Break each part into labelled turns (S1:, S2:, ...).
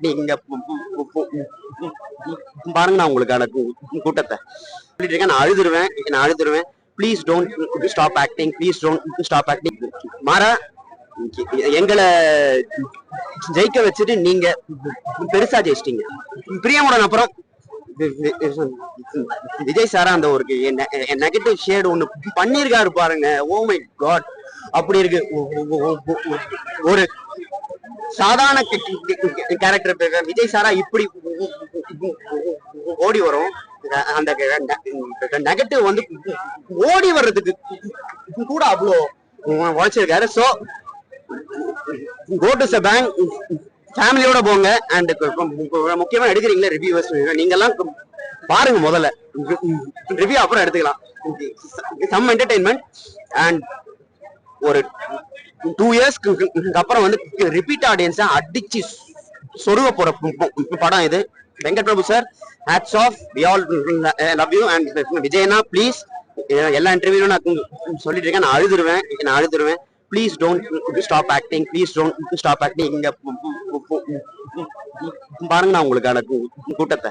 S1: நீங்க பாருங்க நான் உங்களுக்கான கூ- கூட்டத்தை. சொல்லிட்டு இருக்கேன் நான் அழுதுருவேன் நான் அழுதுருவேன். Please don't stop acting please don't stop acting Maara எங்களை ஜெயிக்க வச்சுட்டு நீங்க பெருசா ஜெயிச்சிட்டீங்க. பிரியமுடன் அப்புறம் விஜய் சாரா அந்த ஒரு நெகட்டிவ் ஷேடு ஒண்ணு பண்ணிருக்காரு பாருங்க. ஓ மை காட் அப்படி இருக்கு. ஒரு சாதாரண கேரக்டர் விஜய் சாரா இப்படி ஓடி வரும். அந்த நெகட்டிவ் வந்து ஓடி வர்றதுக்கு கூட அவ்வளோ உழைச்சிருக்காரு. So go to the bank ஃபேமிலியோட போங்க அண்ட் முக்கியமா எடுக்கிறீங்களே ரிவ்யூவர்ஸ் நீங்க எல்லாம் பாருங்க முதல்ல. ரிவ்யூ அப்புறம் எடுத்துக்கலாம். சம் என்டர்டைன்மெண்ட் அண்ட் ஒரு டூ இயர்ஸ்க்கு அப்புறம் வந்து ரிப்பீட் ஆடியன்ஸை அடிச்சு சொருக போற படம் இது. Venkat Prabhu sir hats off we all love you and விஜயனா please எல்லா இன்டர்வியூலும் நான் சொல்லிட்டு இருக்கேன். நான் அழுதுருவேன். நான் அழுதுருவேன். Please don't stop acting please don't stop acting இங்க பாருங்க நான் உங்களுக்கான கூட்டத்தை.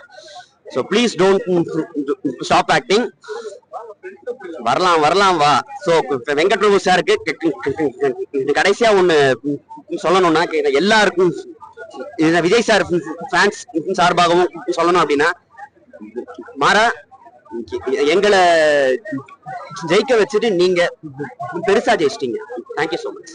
S1: So please don't stop acting வரலாம் வரலாம் வா. சோ வெங்கட் பிரபு சாருக்கு கடைசியா ஒண்ணு சொல்லணும்னா எல்லாருக்கும் விஜய் சார் ஃபேன்ஸ் சார்பாகவும் சொல்லணும் அப்படின்னா மாறா எங்களை ஜெயிக்க வச்சுட்டு நீங்க பெருசா ஜெயிச்சிட்டீங்க. Thank you so much